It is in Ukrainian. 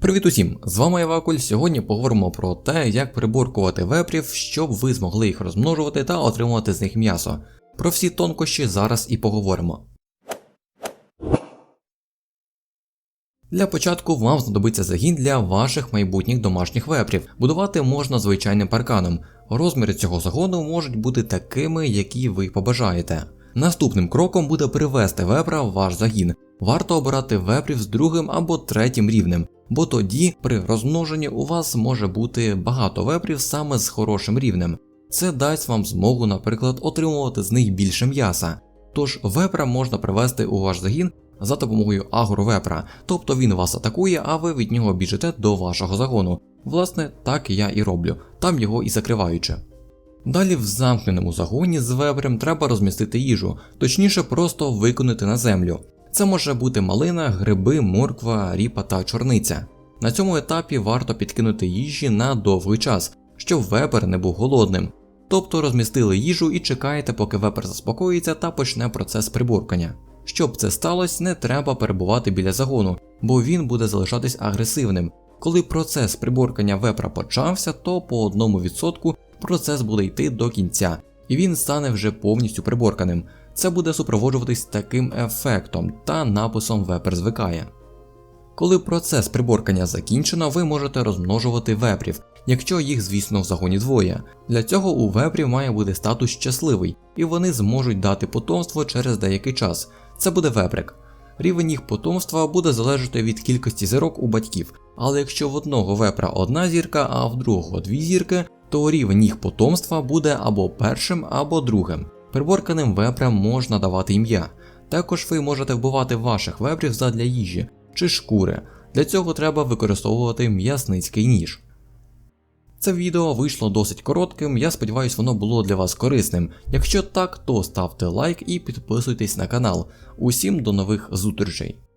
Привіт усім! З вами Евакуль. Сьогодні поговоримо про те, як приборкувати вепрів, щоб ви змогли їх розмножувати та отримувати з них м'ясо. Про всі тонкощі зараз і поговоримо. Для початку вам знадобиться загін для ваших майбутніх домашніх вепрів. Будувати можна звичайним парканом. Розміри цього загону можуть бути такими, які ви побажаєте. Наступним кроком буде привести вепра в ваш загін. Варто обирати вепрів з другим або третім рівнем, бо тоді при розмноженні у вас може бути багато вепрів саме з хорошим рівнем. Це дасть вам змогу, наприклад, отримувати з них більше м'яса. Тож вепра можна привести у ваш загін за допомогою агровепра, тобто він вас атакує, а ви від нього біжите до вашого загону. Власне, так я і роблю, там його і закриваючи. Далі в замкненому загоні з вепрем треба розмістити їжу, точніше просто виконати на землю. Це може бути малина, гриби, морква, ріпа та чорниця. На цьому етапі варто підкинути їжі на довгий час, щоб вепер не був голодним. Тобто розмістили їжу і чекаєте, поки вепер заспокоїться та почне процес приборкання. Щоб це сталося, не треба перебувати біля загону, бо він буде залишатись агресивним. Коли процес приборкання вепра почався, то по 1% процес буде йти до кінця, і він стане вже повністю приборканим. Це буде супроводжуватись таким ефектом та написом вепер звикає. Коли процес приборкання закінчено, ви можете розмножувати вепрів, якщо їх, звісно, в загоні двоє. Для цього у вепрів має бути статус щасливий, і вони зможуть дати потомство через деякий час. Це буде веприк. Рівень їх потомства буде залежати від кількості зірок у батьків, але якщо в одного вепра одна зірка, а в другого дві зірки, то рівень їх потомства буде або першим, або другим. Приборканим вепрям можна давати ім'я. Також ви можете вбивати ваших вепрів задля їжі чи шкури. Для цього треба використовувати м'ясницький ніж. Це відео вийшло досить коротким, я сподіваюся, воно було для вас корисним. Якщо так, то ставте лайк і підписуйтесь на канал. Усім до нових зустрічей!